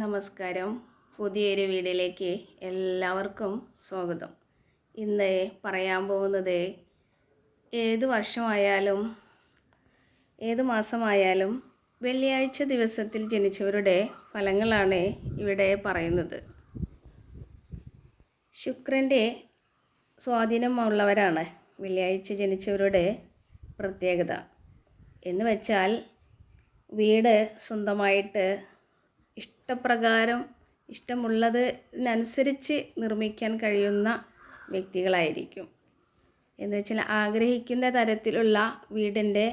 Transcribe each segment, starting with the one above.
നമസ്കാരം. പുതിയൊരു വീഡിയോയിലേക്ക് എല്ലാവർക്കും സ്വാഗതം. ഇന്ന് പറയാൻ പോകുന്നത് ഏത് വർഷമായാലും ഏത് മാസമായാലും വെള്ളിയാഴ്ച ദിവസത്തിൽ ജനിച്ചവരുടെ ഫലങ്ങളാണ് ഇവിടെ പറയുന്നത്. ശുക്രന്റെ സ്വാധീനമുള്ളവരാണ് വെള്ളിയാഴ്ച ജനിച്ചവരുടെ പ്രത്യേകത. എന്ന് വെച്ചാൽ വീട് സ്വന്തമായിട്ട് ഇഷ്ടപ്രകാരം ഇഷ്ടമുള്ളതിനനുസരിച്ച് നിർമ്മിക്കാൻ കഴിയുന്ന വ്യക്തികളായിരിക്കും. എന്ന് വെച്ചാൽ ആഗ്രഹിക്കുന്ന തരത്തിലുള്ള വീടിന്റെ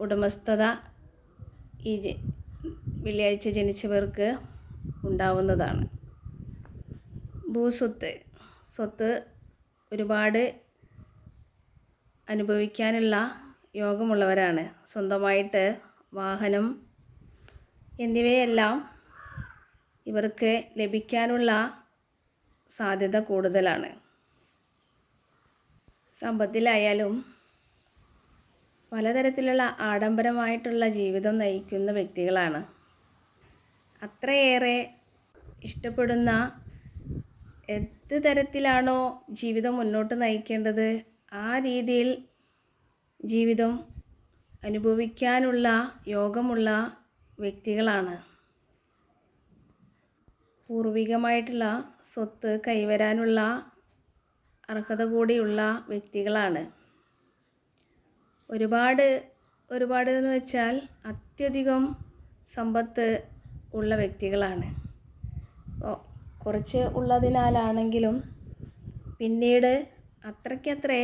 ഉടമസ്ഥത ഈ വെള്ളിയാഴ്ച ജനിച്ചവർക്ക് ഉണ്ടാവുന്നതാണ്. ഭൂസ്വത്ത് സ്വത്ത് ഒരുപാട് അനുഭവിക്കാനുള്ള യോഗമുള്ളവരാണ്. സ്വന്തമായിട്ട് വാഹനം എന്നിവയെല്ലാം ഇവർക്ക് ലഭിക്കാനുള്ള സാധ്യത കൂടുതലാണ്. സമ്പത്തിലായാലും പലതരത്തിലുള്ള ആഡംബരമായിട്ടുള്ള ജീവിതം നയിക്കുന്ന വ്യക്തികളാണ്. അത്രയേറെ ഇഷ്ടപ്പെടുന്ന എന്ത് തരത്തിലാണോ ജീവിതം മുന്നോട്ട് നയിക്കേണ്ടത് ആ രീതിയിൽ ജീവിതം അനുഭവിക്കാനുള്ള യോഗമുള്ള വ്യക്തികളാണ്. പൂർവികമായിട്ടുള്ള സ്വത്ത് കൈവരാനുള്ള അർഹത കൂടിയുള്ള വ്യക്തികളാണ്. ഒരുപാട് ഒരുപാട് എന്ന് വെച്ചാൽ അത്യധികം സമ്പത്ത് ഉള്ള വ്യക്തികളാണ്. കുറച്ച് ഉള്ളതിനാലാണെങ്കിലും പിന്നീട് അത്രയ്ക്കത്രേ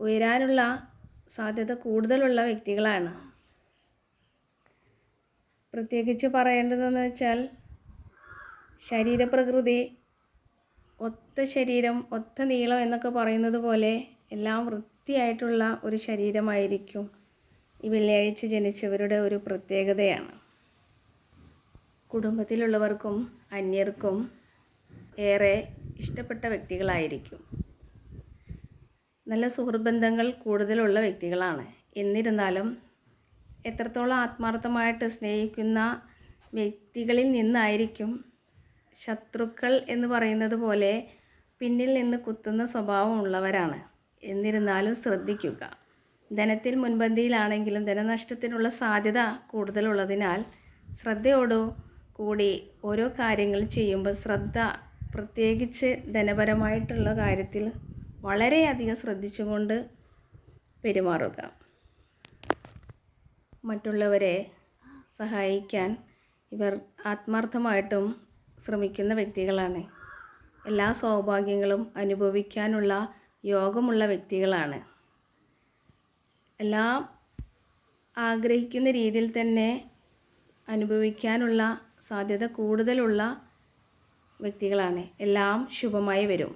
ഉയരാനുള്ള സാധ്യത കൂടുതലുള്ള വ്യക്തികളാണ്. പ്രത്യേകിച്ച് പറയേണ്ടതെന്ന് വെച്ചാൽ ശരീരപ്രകൃതി ഒത്ത ശരീരം ഒത്ത നീളം എന്നൊക്കെ പറയുന്നത് പോലെ എല്ലാം വൃത്തിയായിട്ടുള്ള ഒരു ശരീരമായിരിക്കും ഈ വെള്ളിയാഴ്ച ജനിച്ചവരുടെ ഒരു പ്രത്യേകതയാണ്. കുടുംബത്തിലുള്ളവർക്കും അന്യർക്കും ഏറെ ഇഷ്ടപ്പെട്ട വ്യക്തികളായിരിക്കും. നല്ല സുഹൃബന്ധങ്ങൾ കൂടുതലുള്ള വ്യക്തികളാണ്. എന്നിരുന്നാലും എത്രത്തോളം ആത്മാർത്ഥമായിട്ട് സ്നേഹിക്കുന്ന വ്യക്തികളിൽ നിന്നായിരിക്കും ശത്രുക്കൾ എന്ന് പറയുന്നത് പോലെ പിന്നിൽ നിന്ന് കുത്തുന്ന സ്വഭാവമുള്ളവരാണ് എന്നിരുന്നാലും ശ്രദ്ധിക്കുക. ധനത്തിൽ മുൻപന്തിയിലാണെങ്കിലും ധനനഷ്ടത്തിനുള്ള സാധ്യത കൂടുതലുള്ളതിനാൽ ശ്രദ്ധയോടു കൂടി ഓരോ കാര്യങ്ങൾ ചെയ്യുമ്പോൾ ശ്രദ്ധ പ്രത്യേകിച്ച് ധനപരമായിട്ടുള്ള കാര്യത്തിൽ വളരെയധികം ശ്രദ്ധിച്ചുകൊണ്ട് പെരുമാറുക. മറ്റുള്ളവരെ സഹായിക്കാൻ ഇവർ ആത്മാർത്ഥമായിട്ടും ശ്രമിക്കുന്ന വ്യക്തികളാണ്. എല്ലാ സൗഭാഗ്യങ്ങളും അനുഭവിക്കാനുള്ള യോഗമുള്ള വ്യക്തികളാണ്. എല്ലാം ആഗ്രഹിക്കുന്ന രീതിയിൽ തന്നെ അനുഭവിക്കാനുള്ള സാധ്യത കൂടുതലുള്ള വ്യക്തികളാണ്. എല്ലാം ശുഭമായി വരും.